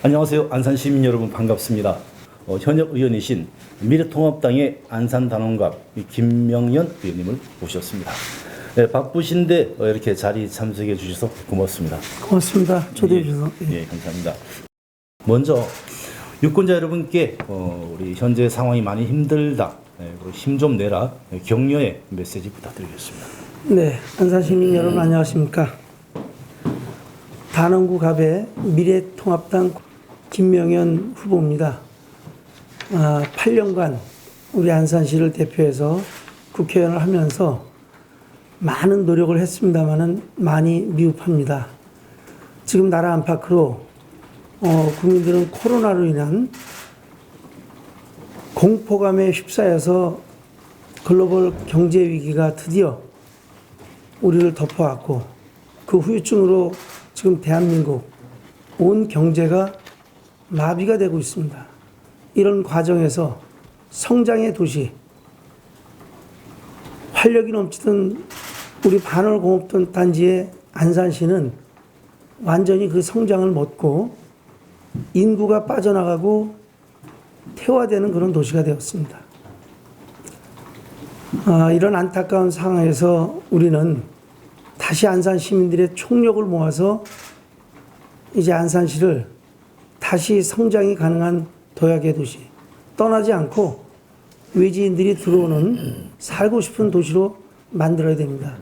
안녕하세요. 안산 시민 여러분 반갑습니다. 어, 현역 의원이신 미래통합당의 안산 단원갑 김명연 의원님을 모셨습니다. 네, 바쁘신데 어, 이렇게 자리 참석해 주셔서 고맙습니다. 고맙습니다. 초대해 주셔서. 예, 예, 감사합니다. 먼저 유권자 여러분께 어, 우리 현재 상황이 많이 힘들다. 힘좀 내라 예, 격려의 메시지 부탁드리겠습니다. 네, 안산 시민 여러분 안녕하십니까? 단원구 갑의 미래통합당 김명현 후보입니다. 아, 8년간 우리 안산시를 대표해서 국회의원을 하면서 많은 노력을 했습니다마는 많이 미흡합니다. 지금 나라 안팎으로 어, 국민들은 코로나로 인한 공포감에 휩싸여서 글로벌 경제 위기가 드디어 우리를 덮어왔고 그 후유증으로 지금 대한민국 온 경제가 마비가 되고 있습니다. 이런 과정에서 성장의 도시, 활력이 넘치던 우리 반월공업단 단지의 안산시는 완전히 그 성장을 멎고 인구가 빠져나가고 퇴화되는 그런 도시가 되었습니다. 아, 이런 안타까운 상황에서 우리는 다시 안산 시민들의 총력을 모아서 이제 안산시를 다시 성장이 가능한 도약의 도시, 떠나지 않고 외지인들이 들어오는 살고 싶은 도시로 만들어야 됩니다.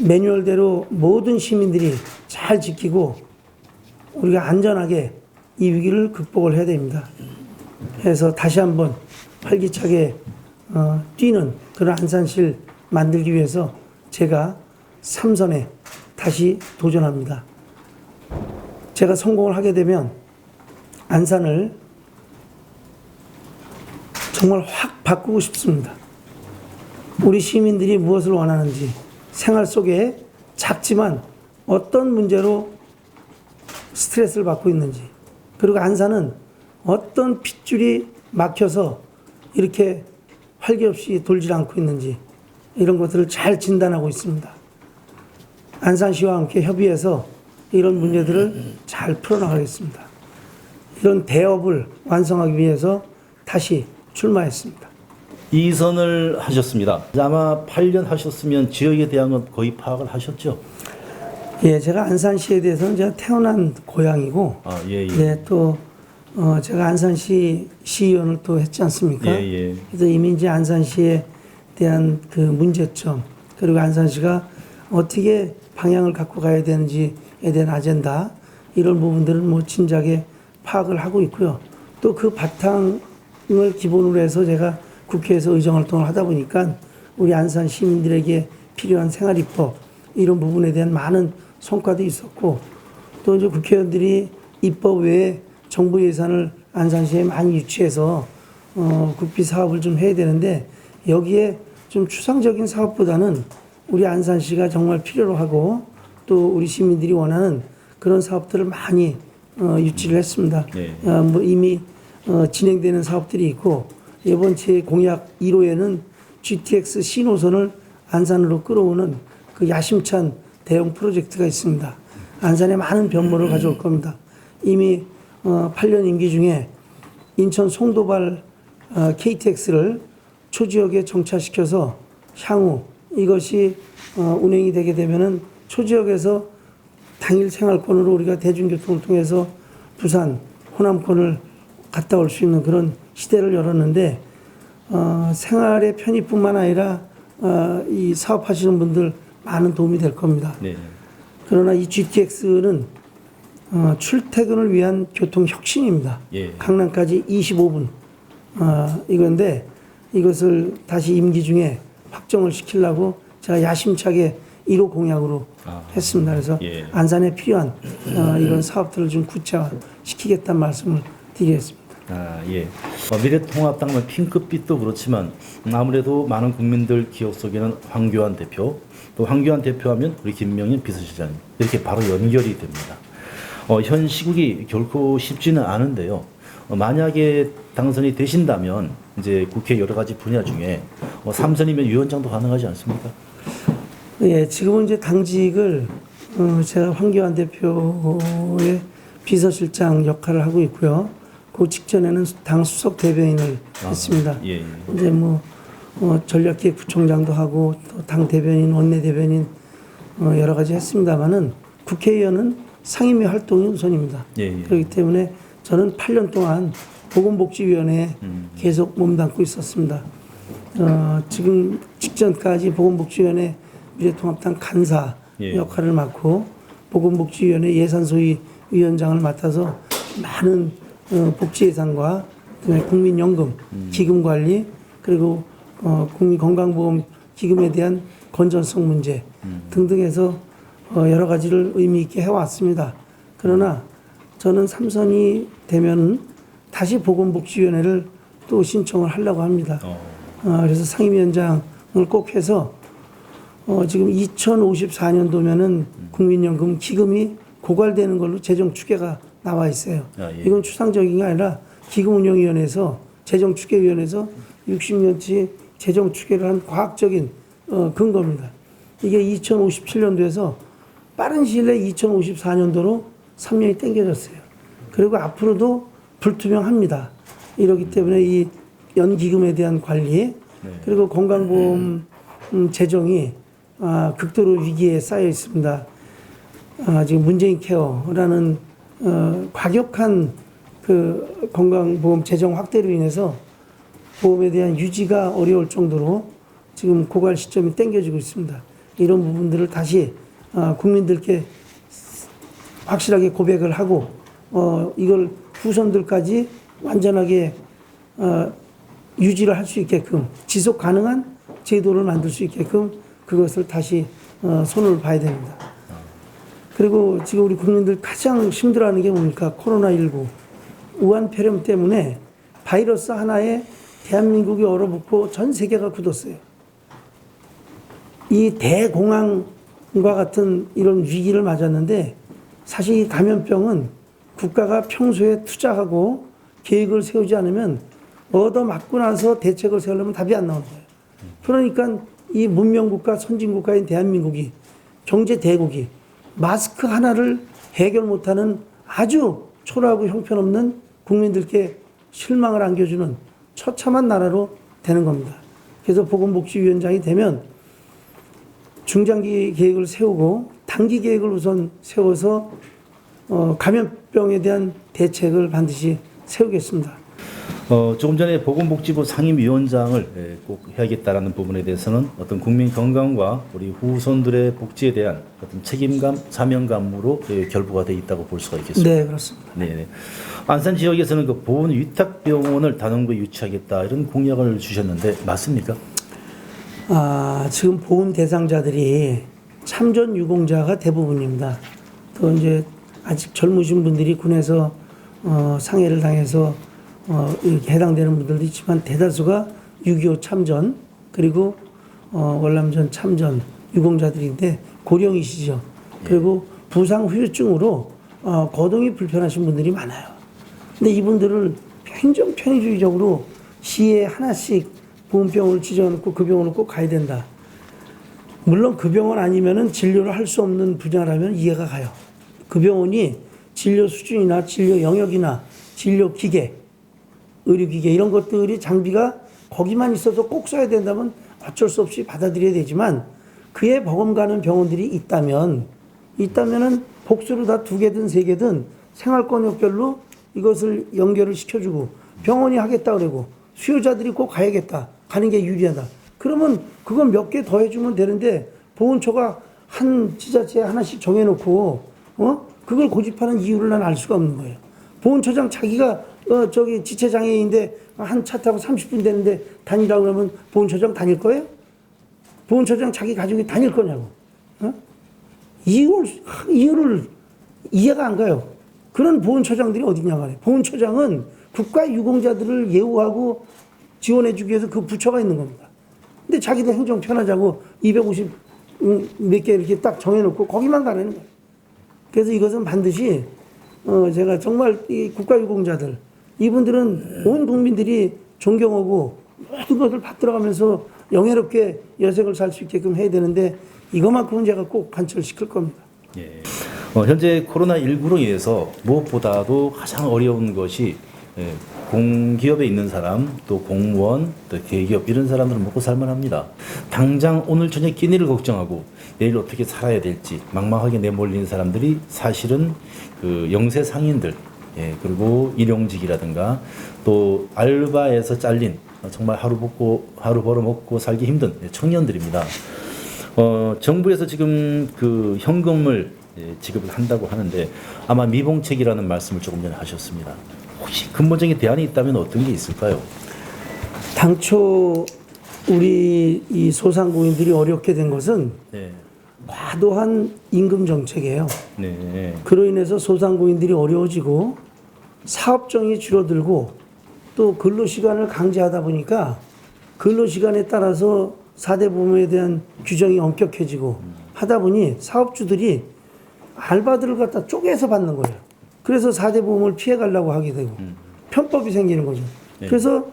매뉴얼대로 모든 시민들이 잘 지키고 우리가 안전하게 이 위기를 극복을 해야 됩니다. 그래서 다시 한번 활기차게 어, 뛰는 그런 안산시를 만들기 위해서 제가 삼선에 다시 도전합니다. 제가 성공을 하게 되면 안산을 정말 확 바꾸고 싶습니다. 우리 시민들이 무엇을 원하는지 생활 속에 작지만 어떤 문제로 스트레스를 받고 있는지 그리고 안산은 어떤 핏줄이 막혀서 이렇게 활기 없이 돌질 않고 있는지 이런 것들을 잘 진단하고 있습니다. 안산시와 함께 협의해서 이런 문제들을 잘 풀어나가겠습니다. 이런 대업을 완성하기 위해서 다시 출마했습니다. 이선을 하셨습니다. 아마 8년 하셨으면 지역에 대한 건 거의 파악을 하셨죠? 예, 제가 안산시에 대해서는 제가 태어난 고향이고, 아, 예, 예. 네, 또, 어, 제가 안산시 시의원을 또 했지 않습니까? 예, 예. 그래서 이미 이제 안산시에 대한 그 문제점, 그리고 안산시가 어떻게 방향을 갖고 가야 되는지에 대한 아젠다, 이런 부분들은 뭐 진작에 파악을 하고 있고요. 또 그 바탕을 기본으로 해서 제가 국회에서 의정 활동을 하다 보니까 우리 안산 시민들에게 필요한 생활 입법, 이런 부분에 대한 많은 성과도 있었고, 또 이제 국회의원들이 입법 외에 정부 예산을 안산시에 많이 유치해서 어, 국비 사업을 좀 해야 되는데 여기에 좀 추상적인 사업보다는 우리 안산시가 정말 필요로 하고 또 우리 시민들이 원하는 그런 사업들을 많이 어, 유치를 했습니다. 네. 어, 뭐 이미 어, 진행되는 사업들이 있고 이번 제 공약 1호에는 GTX 신호선을 안산으로 끌어오는 그 야심찬 대형 프로젝트가 있습니다. 안산에 많은 변모를 가져올 겁니다. 이미 어, 8년 임기 중에 인천 송도발 어, KTX를 초지역에 정차시켜서 향후 이것이 어, 운행이 되게 되면은 초지역에서 당일 생활권으로 우리가 대중교통을 통해서 부산, 호남권을 갔다 올 수 있는 그런 시대를 열었는데 어, 생활의 편의뿐만 아니라 어, 이 사업하시는 분들 많은 도움이 될 겁니다. 네. 그러나 이 GTX는 어, 출퇴근을 위한 교통 혁신입니다. 예. 강남까지 25분 어, 이건데 이것을 다시 임기 중에 확정을 시키려고 제가 야심차게 1호 공약으로 아, 했습니다. 그래서 예. 안산에 필요한 어, 이런 사업들을 좀 구체화시키겠다는 말씀을 드리겠습니다. 아, 예. 어, 미래통합당은 핑크빛도 그렇지만 아무래도 많은 국민들 기억 속에는 황교안 대표, 또 황교안 대표하면 우리 김명인 비서실장님 이렇게 바로 연결이 됩니다. 어, 현 시국이 결코 쉽지는 않은데요. 어, 만약에 당선이 되신다면 이제 국회 여러 가지 분야 중에 어, 삼선이면 위원장도 가능하지 않습니까? 예, 지금은 이제 당직을 어, 제가 황교안 대표의 비서실장 역할을 하고 있고요. 그 직전에는 당 수석 대변인을 했습니다. 예, 예. 이제 뭐 어, 전략기획부총장도 하고 또 당 대변인, 원내 대변인 어, 여러 가지 했습니다만은 국회의원은 상임위 활동이 우선입니다. 예, 예. 그렇기 때문에 저는 8년 동안 보건복지위원회에 계속 몸담고 있었습니다. 어, 지금 직전까지 보건복지위원회 미래통합당 간사 예. 역할을 맡고 보건복지위원회 예산소위 위원장을 맡아서 많은 어, 복지 예산과 그다음에 국민연금 기금 관리 그리고 어, 국민건강보험 기금에 대한 건전성 문제 등등해서 어, 여러 가지를 의미 있게 해왔습니다. 그러나 저는 삼선이 되면 다시 보건복지위원회를 또 신청을 하려고 합니다. 어, 어, 그래서 상임위원장을 꼭 해서 어, 지금 2054년도면은 국민연금 기금이 고갈되는 걸로 재정 추계가 나와 있어요. 아, 예. 이건 추상적인 게 아니라 기금운용위원회에서 재정추계위원회에서 60년치 재정 추계를 한 과학적인 어, 근거입니다. 이게 2057년도에서 빠른 시일 내에 2054년도로 3년이 땡겨졌어요. 그리고 앞으로도 불투명합니다. 이러기 때문에 이 연기금에 대한 관리 그리고 건강보험 음, 재정이 아, 극도로 위기에 쌓여 있습니다. 아, 지금 문재인 케어라는 어, 과격한 그 건강보험 재정 확대로 인해서 보험에 대한 유지가 어려울 정도로 지금 고갈 시점이 땡겨지고 있습니다. 이런 부분들을 다시 아, 국민들께 확실하게 고백을 하고 어, 이걸 후손들까지 완전하게 어, 유지를 할 수 있게끔 지속 가능한 제도를 만들 수 있게끔 그것을 다시 어, 손을 봐야 됩니다. 그리고 지금 우리 국민들 가장 힘들어하는 게 뭡니까? 코로나19 우한 폐렴 때문에 바이러스 하나에 대한민국이 얼어붙고 전 세계가 굳었어요. 이 대공황과 같은 이런 위기를 맞았는데 사실 이 감염병은 국가가 평소에 투자하고 계획을 세우지 않으면 얻어 맞고 나서 대책을 세우려면 답이 안 나오는 거예요. 그러니까 이 문명국가 선진국가인 대한민국이 경제 대국이 마스크 하나를 해결 못하는 아주 초라하고 형편없는 국민들께 실망을 안겨주는 처참한 나라로 되는 겁니다. 그래서 보건복지위원장이 되면 중장기 계획을 세우고 단기 계획을 우선 세워서 어, 감염 병에 대한 대책을 반드시 세우겠습니다. 어, 조금 전에 보건복지부 상임위원장을 예, 꼭 해야겠다라는 부분에 대해서는 어떤 국민 건강과 우리 후손들의 복지에 대한 어떤 책임감, 사명감으로 예, 결부가 돼 있다고 볼 수가 있겠습니다. 네, 그렇습니다. 네. 네. 안산 지역에서는 그 보훈 위탁 병원을 단원구에 유치하겠다 이런 공약을 주셨는데 맞습니까? 아, 지금 보훈 대상자들이 참전 유공자가 대부분입니다. 또 이제 아직 젊으신 분들이 군에서 어, 상해를 당해서 어, 해당되는 분들도 있지만 대다수가 6.25 참전 그리고 어, 월남전 참전 유공자들인데 고령이시죠. 그리고 부상 후유증으로 어, 거동이 불편하신 분들이 많아요. 근데 이분들을 행정 편의주의적으로 시에 하나씩 보험병원을 지정해놓고 그 병원을 꼭 가야 된다. 물론 그 병원 아니면은 진료를 할 수 없는 분야라면 이해가 가요. 그 병원이 진료 수준이나 진료 영역이나 진료 기계, 의료 기계 이런 것들이 장비가 거기만 있어서 꼭 써야 된다면 어쩔 수 없이 받아들여야 되지만 그에 버금가는 병원들이 있다면 있다면은 복수로 다 두 개든 세 개든 생활권역별로 이것을 연결을 시켜주고 병원이 하겠다 그러고 수요자들이 꼭 가야겠다 가는 게 유리하다. 그러면 그건 몇 개 더 해주면 되는데 보훈처가 한 지자체에 하나씩 정해놓고 어 그걸 고집하는 이유를 난 알 수가 없는 거예요 보훈처장 자기가 어 저기 지체 장애인인데 한 차 타고 30분 되는데 다니라 그러면 보훈처장 다닐 거예요? 보훈처장 자기 가족이 다닐 거냐고 어? 이유를 이유를 이해가 안 가요. 그런 보훈처장들이 어디냐 말이에요. 보훈처장은 국가 유공자들을 예우하고 지원해주기 위해서 그 부처가 있는 겁니다. 근데 자기들 행정 편하자고 250 몇 개 이렇게 딱 정해놓고 거기만 가라는 거예요. 그래서 이것은 반드시 어 제가 정말 이 국가 유공자들 이분들은 온 국민들이 존경하고 모든 것을 받들어가면서 영예롭게 여생을 살 수 있게끔 해야 되는데 이것만큼은 제가 꼭 관철시킬 겁니다. 예. 어, 현재 코로나 19로 인해서 무엇보다도 가장 어려운 것이 예, 공기업에 있는 사람, 또 공무원, 또 대기업 이런 사람들은 먹고 살만합니다. 당장 오늘 저녁 끼니를 걱정하고 내일 어떻게 살아야 될지 막막하게 내몰리는 사람들이 사실은 그 영세 상인들, 예, 그리고 일용직이라든가 또 알바에서 잘린 정말 하루 먹고 하루 벌어 먹고 살기 힘든 청년들입니다. 어, 정부에서 지금 그 현금을 예, 지급을 한다고 하는데 아마 미봉책이라는 말씀을 조금 전에 하셨습니다. 혹시 근본적인 대안이 있다면 어떤 게 있을까요? 당초 우리 이 소상공인들이 어렵게 된 것은 네, 과도한 임금 정책이에요. 네, 그로 인해서 소상공인들이 어려워지고 사업정이 줄어들고 또 근로 시간을 강제하다 보니까 근로 시간에 따라서 4대 보험에 대한 규정이 엄격해지고 하다 보니 사업주들이 알바들을 갖다 쪼개서 받는 거예요. 그래서 4대 보험을 피해 가려고 하게 되고 편법이 생기는 거죠. 네. 그래서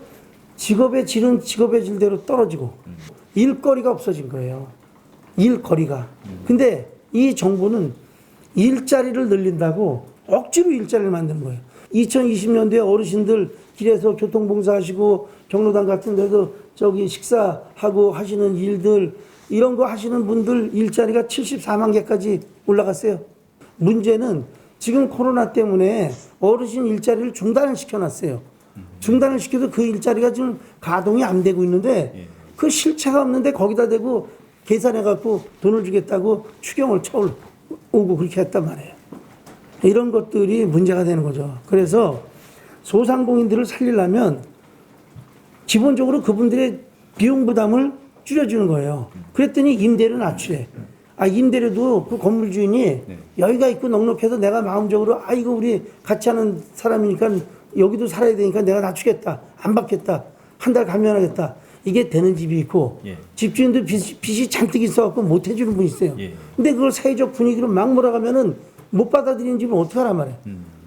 직업의 질은 직업의 질대로 떨어지고 일거리가 없어진 거예요. 일거리가. 근데 이 정부는 일자리를 늘린다고 억지로 일자리를 만든 거예요. 2020년도에 어르신들 길에서 교통봉사하시고 경로당 같은 데서 저기 식사하고 하시는 일들 이런 거 하시는 분들 일자리가 74만 개까지 올라갔어요. 문제는 지금 코로나 때문에 어르신 일자리를 중단을 시켜놨어요. 중단을 시켜도 그 일자리가 지금 가동이 안 되고 있는데 그 실체가 없는데 거기다 대고 계산해갖고 돈을 주겠다고 추경을 쳐오고 그렇게 했단 말이에요. 이런 것들이 문제가 되는 거죠. 그래서 소상공인들을 살리려면 기본적으로 그분들의 비용 부담을 줄여주는 거예요. 그랬더니 임대료 낮추래. 아, 임대료도 그 건물 주인이 여기가 있고 넉넉해서 내가 마음적으로 아, 이거 우리 같이 하는 사람이니까 여기도 살아야 되니까 내가 낮추겠다. 안 받겠다. 한 달 감면하겠다. 이게 되는 집이 있고 예. 집주인들 빚, 빚이 잔뜩 있어갖고 못 해주는 분이 있어요. 예. 근데 그걸 사회적 분위기로 막 몰아가면은 못 받아들이는 집은 어떡하란 말이에요.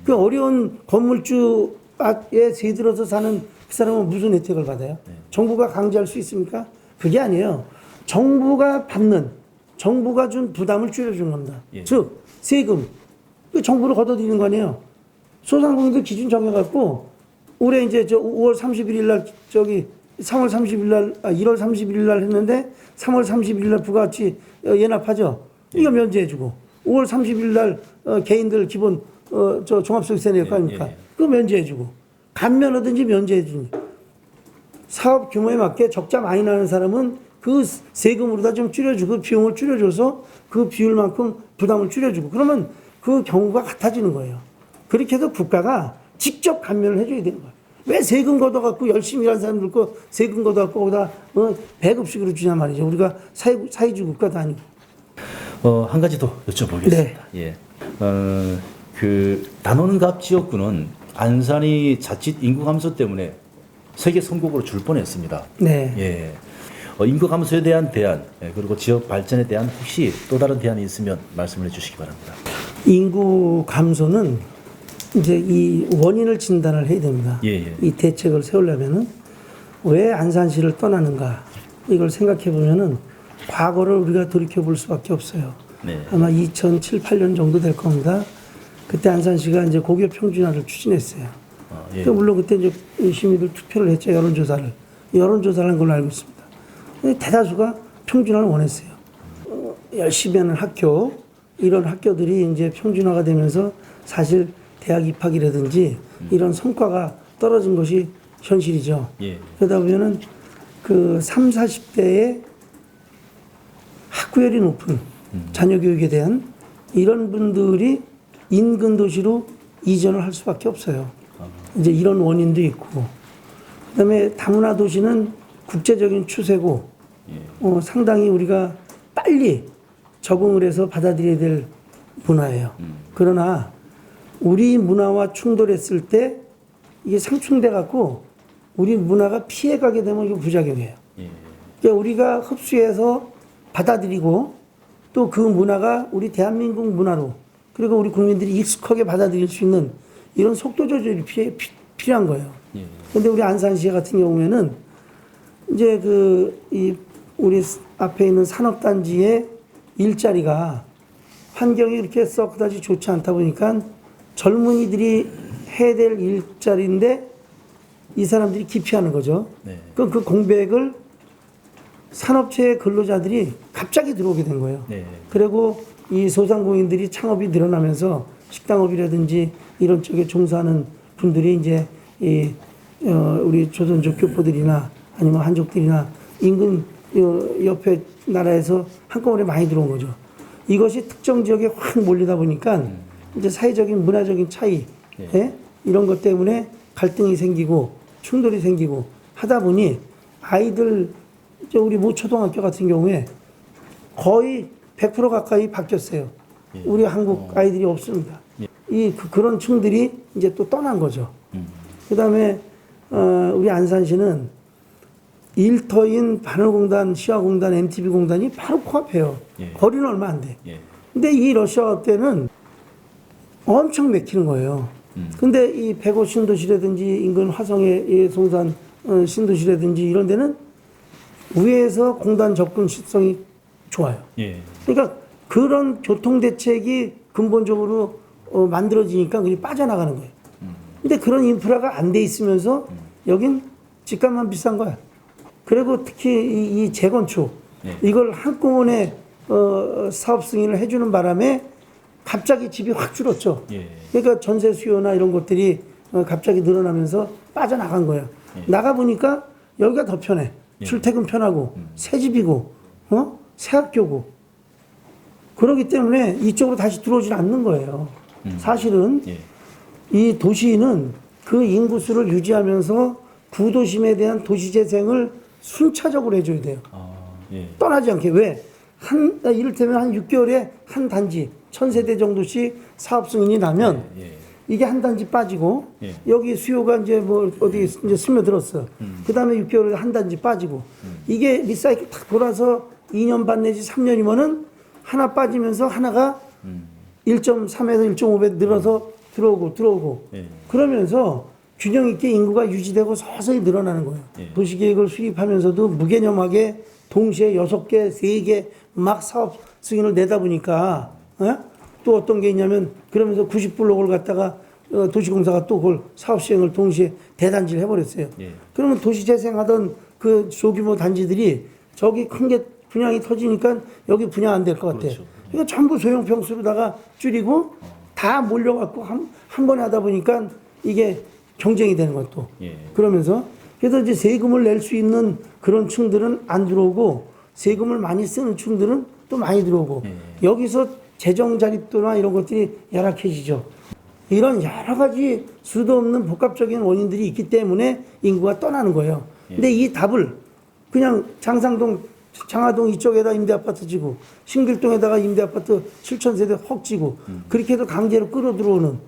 그 어려운 건물주에 세들어서 사는 그 사람은 무슨 혜택을 받아요? 정부가 강제할 수 있습니까? 그게 아니에요. 정부가 받는, 정부가 준 부담을 줄여주는 겁니다. 예. 즉, 세금. 그 정부로 걷어들이는 거 아니에요. 소상공인들 기준 정해갖고 올해 이제 저 5월 31일 날 저기 3월 30일 날, 아, 1월 31일 날 했는데 3월 31일 날 부가가치 어, 예납하죠. 이거 면제해주고 5월 30일 날 어, 개인들 기본 어, 저 종합소득세 낼거 예, 아닙니까? 예, 예. 그거 면제해주고 감면하든지 면제해주니 사업 규모에 맞게 적자 많이 나는 사람은 그 세금으로 다 좀 줄여주고 비용을 줄여줘서 그 비율만큼 부담을 줄여주고 그러면 그 경우가 같아지는 거예요. 그렇게 해서 국가가 직접 감면을 해줘야 되는 거예요. 왜 세금 걷어갖고 열심히 일하는 사람들 거 세금 걷어갖고 거기다 어, 배급식으로 주냐 말이죠. 우리가 사회, 사회주 국가도 아니고. 어, 한 가지 더 여쭤보겠습니다. 네. 예. 어, 그 단원갑 지역구는 안산이 자칫 인구 감소 때문에 세계 선곡으로 줄 뻔했습니다. 네. 예. 어, 인구 감소에 대한 대안 예, 그리고 지역 발전에 대한 혹시 또 다른 대안이 있으면 말씀을 해주시기 바랍니다. 인구 감소는 이제 이 원인을 진단을 해야 됩니다. 예, 예. 이 대책을 세우려면은 왜 안산시를 떠나는가 이걸 생각해 보면은 과거를 우리가 돌이켜 볼 수밖에 없어요. 네. 아마 2007, 8년 정도 될 겁니다. 그때 안산시가 이제 고교 평준화를 추진했어요. 아, 예. 그 물론 그때 이제 시민들 투표를 했죠 여론조사를 여론조사를 한 걸로 알고 있습니다. 대다수가 평준화를 원했어요. 어, 열심히 하는 학교 이런 학교들이 이제 평준화가 되면서 사실 대학 입학이라든지 이런 성과가 떨어진 것이 현실이죠. 예. 그러다 보면은 그 3, 40대의 학구열이 높은 자녀 교육에 대한 이런 분들이 인근 도시로 이전을 할 수밖에 없어요. 이제 이런 원인도 있고, 그다음에 다문화 도시는 국제적인 추세고, 어, 상당히 우리가 빨리 적응을 해서 받아들여야 될 문화예요. 그러나 우리 문화와 충돌했을 때 이게 상충돼 갖고 우리 문화가 피해가게 되면 이게 부작용이에요. 예. 그러니까 우리가 흡수해서 받아들이고 또 그 문화가 우리 대한민국 문화로 그리고 우리 국민들이 익숙하게 받아들일 수 있는 이런 속도 조절이 필요, 필요한 거예요. 예. 근데 우리 안산시 같은 경우에는 이제 그 이 우리 앞에 있는 산업단지의 일자리가 환경이 이렇게 썩 그다지 좋지 않다 보니까 젊은이들이 해야 될 일자리인데 이 사람들이 기피하는 거죠. 네. 그럼 그 공백을 산업체 근로자들이 갑자기 들어오게 된 거예요. 네. 그리고 이 소상공인들이 창업이 늘어나면서 식당업이라든지 이런 쪽에 종사하는 분들이 이제 이 어, 우리 조선족 교포들이나 아니면 한족들이나 인근 어, 옆에 나라에서 한꺼번에 많이 들어온 거죠. 이것이 특정 지역에 확 몰리다 보니까 이제 사회적인 문화적인 차이 네. 예? 이런 것 때문에 갈등이 생기고 충돌이 생기고 하다 보니 아이들 저 우리 모 초등학교 같은 경우에 거의 100% 가까이 바뀌었어요. 예. 우리 한국 아이들이 없습니다. 이 그, 런 층들이 이제 또 떠난 거죠. 그다음에 어, 우리 안산시는 일터인 바늘공단, 시화공단, MTB공단이 바로 코앞에요. 예. 거리는 얼마 안 돼. 예. 근데 이 러시아어 때는 엄청 맥히는 거예요. 근데 이 백오 신도시라든지 인근 화성의 이 송산 어, 신도시라든지 이런 데는 위에서 공단 접근성이 좋아요. 예. 그러니까 그런 교통 대책이 근본적으로 어, 만들어지니까 그게 빠져나가는 거예요. 근데 그런 인프라가 안 돼 있으면서 여긴 집값만 비싼 거야. 그리고 특히 이, 이 재건축 네. 이걸 한꺼번에 어, 사업 승인을 해주는 바람에 갑자기 집이 확 줄었죠. 예. 그러니까 전세 수요나 이런 것들이 어, 갑자기 늘어나면서 빠져나간 거예요. 나가 보니까 여기가 더 편해. 출퇴근 편하고 새 집이고 어? 새 학교고 그렇기 때문에 이쪽으로 다시 들어오질 않는 거예요. 사실은 예. 이 도시는 그 인구수를 유지하면서 구도심에 대한 도시 재생을 순차적으로 해줘야 돼요. 아, 예. 떠나지 않게 왜? 한 이를테면 한 6개월에 한 단지 천 세대 정도씩 사업 승인이 나면 예. 이게 한 단지 빠지고 예. 여기 수요가 이제 뭐 어디 이제 스며들었어. 그 다음에 6개월에 한 단지 빠지고 이게 리사이클 탁 돌아서 2년 반 내지 3년이면은 하나 빠지면서 하나가 1.3에서 1.5배 늘어서 들어오고 들어오고 예. 그러면서 균형 있게 인구가 유지되고 서서히 늘어나는 거예요. 예. 도시계획을 수립하면서도 무개념하게 동시에 여섯 개, 세 개 막 사업 승인을 내다 보니까 어? 또 어떤 게 있냐면 그러면서 90블록을 갖다가 어, 도시공사가 또 그걸 사업 시행을 동시에 대단지를 해버렸어요. 예. 그러면 도시 재생하던 그 조규모 단지들이 저기 큰 게 분양이 터지니까 여기 분양 안 될 것 같아. 그렇죠. 이거 전부 소형 평수로다가 줄이고 다 몰려갖고 한, 한 번에 하다 보니까 이게 경쟁이 되는 것도. 예. 그러면서 그래서 이제 세금을 낼 수 있는 그런 층들은 안 들어오고 세금을 많이 쓰는 층들은 또 많이 들어오고 여기서 재정 자립도나 이런 것들이 열악해지죠. 이런 여러 가지 수도 없는 복합적인 원인들이 있기 때문에 인구가 떠나는 거예요. 근데 이 답을 그냥 장상동, 장하동 이쪽에다 임대 아파트 지고 신길동에다가 임대 아파트 7천 세대 헉 지고 그렇게 해도 강제로 끌어 들어오는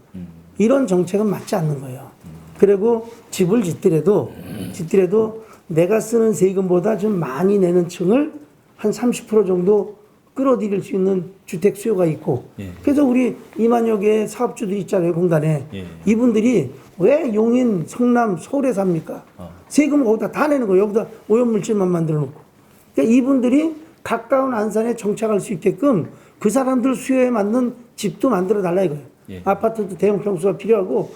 이런 정책은 맞지 않는 거예요. 그리고 집을 짓더라도 짓더라도 내가 쓰는 세금보다 좀 많이 내는 층을 한 30% 정도 끌어들일 수 있는 주택 수요가 있고 예. 그래서 우리 이만여 개의 사업주들이 있잖아요 공단에 예. 이분들이 왜 용인 성남 서울에 삽니까 어. 세금을 거기다 다 내는 거예요 여기다 오염물질만 만들어 놓고 그러니까 이분들이 가까운 안산에 정착할 수 있게끔 그 사람들 수요에 맞는 집도 만들어 달라 이거예요 예. 아파트도 대형 평수가 필요하고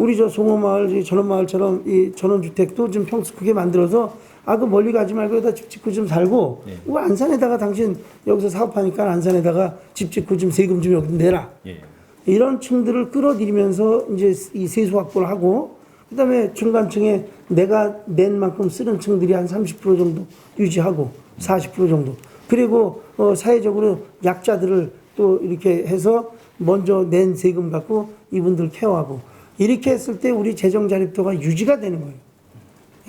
우리 저 송호마을, 이 전원마을처럼 이 전원주택도 좀 평수 크게 만들어서 아 그 멀리 가지 말고 여기다 집 짓고 좀 살고 예. 그 안산에다가 당신 여기서 사업하니까 안산에다가 집 짓고 좀 세금 좀 여기 내라 예. 이런 층들을 끌어들이면서 이제 이 세수 확보를 하고 그다음에 중간층에 내가 낸 만큼 쓰는 층들이 한 30% 정도 유지하고 40% 정도 그리고 어 사회적으로 약자들을 또 이렇게 해서 먼저 낸 세금 갖고 이분들 케어하고 이렇게 했을 때 우리 재정 자립도가 유지가 되는 거예요.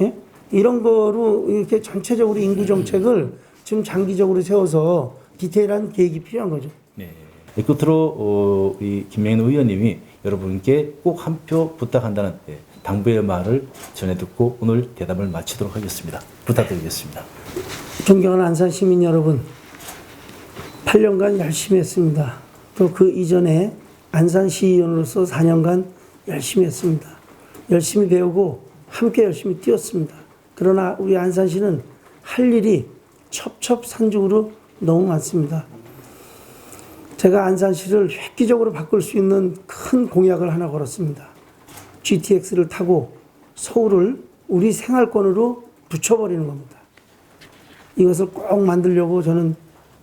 예? 이런 거로 이렇게 전체적으로 인구 정책을 지금 장기적으로 세워서 디테일한 계획이 필요한 거죠. 네. 이 끝으로 어, 우리 김명인 의원님이 여러분께 꼭 한 표 부탁한다는 예, 당부의 말을 전해 듣고 오늘 대담을 마치도록 하겠습니다. 부탁드리겠습니다. 존경하는 안산 시민 여러분, 8년간 열심히 했습니다. 또 그 이전에 안산 시의원으로서 4년간 열심히 했습니다. 열심히 배우고 함께 열심히 뛰었습니다. 그러나 우리 안산시는 할 일이 첩첩산중으로 너무 많습니다. 제가 안산시를 획기적으로 바꿀 수 있는 큰 공약을 하나 걸었습니다. GTX를 타고 서울을 우리 생활권으로 붙여버리는 겁니다. 이것을 꼭 만들려고 저는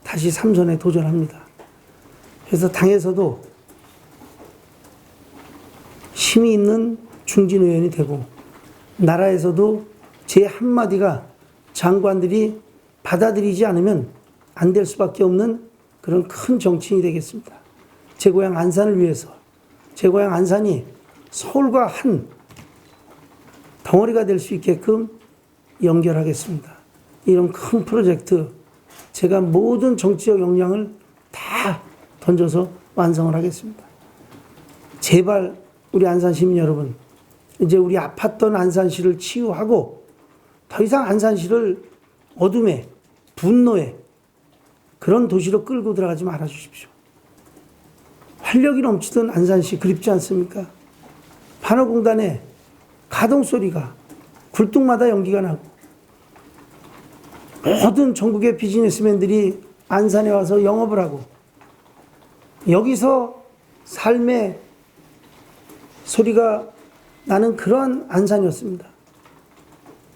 다시 삼선에 도전합니다. 그래서 당에서도 힘이 있는 중진 의원이 되고 나라에서도 제 한마디가 장관들이 받아들이지 않으면 안 될 수밖에 없는 그런 큰 정치인이 되겠습니다. 제 고향 안산을 위해서 제 고향 안산이 서울과 한 덩어리가 될 수 있게끔 연결하겠습니다. 이런 큰 프로젝트 제가 모든 정치적 역량을 다 던져서 완성을 하겠습니다. 제발 우리 안산 시민 여러분, 이제 우리 아팠던 안산시를 치유하고 더 이상 안산시를 어둠에 분노에 그런 도시로 끌고 들어가지 말아 주십시오. 활력이 넘치던 안산시 그립지 않습니까? 반어공단에 가동 소리가 굴뚝마다 연기가 나고 모든 전국의 비즈니스맨들이 안산에 와서 영업을 하고 여기서 삶의 소리가 나는 그러한 안산이었습니다.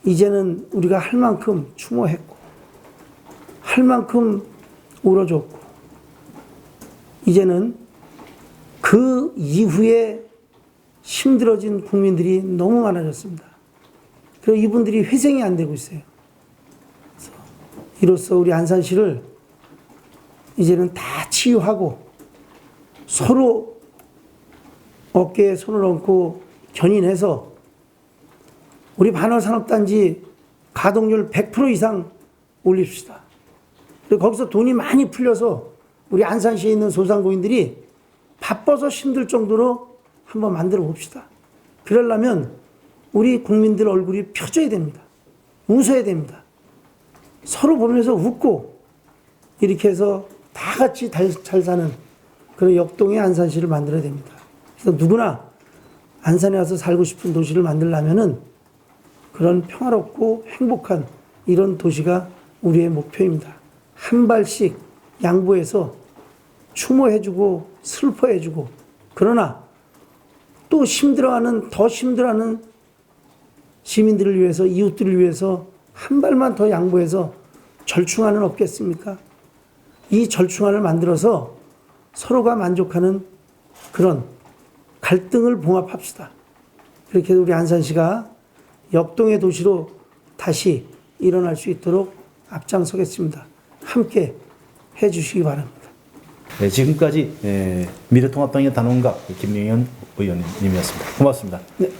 이제는 우리가 할 만큼 추모했고, 할 만큼 울어줬고, 이제는 그 이후에 힘들어진 국민들이 너무 많아졌습니다. 그리고 이분들이 회생이 안 되고 있어요. 이로써 우리 안산시를 이제는 다 치유하고 서로 어깨에 손을 얹고 견인해서 우리 반월 산업단지 가동률 100% 이상 올립시다. 그리고 거기서 돈이 많이 풀려서 우리 안산시에 있는 소상공인들이 바빠서 힘들 정도로 한번 만들어 봅시다. 그러려면 우리 국민들 얼굴이 펴져야 됩니다. 웃어야 됩니다. 서로 보면서 웃고 이렇게 해서 다 같이 잘, 잘 사는 그런 역동의 안산시를 만들어야 됩니다. 그래서 누구나 안산에 와서 살고 싶은 도시를 만들려면은 그런 평화롭고 행복한 이런 도시가 우리의 목표입니다. 한 발씩 양보해서 추모해주고 슬퍼해주고 그러나 또 힘들어하는 더 힘들어하는 시민들을 위해서 이웃들을 위해서 한 발만 더 양보해서 절충안은 없겠습니까? 이 절충안을 만들어서 서로가 만족하는 그런 갈등을 봉합합시다. 그렇게 해서 우리 안산시가 역동의 도시로 다시 일어날 수 있도록 앞장서겠습니다. 함께 해주시기 바랍니다. 네, 지금까지 예, 미래통합당의 단원가 김명현 의원님이었습니다. 고맙습니다. 네.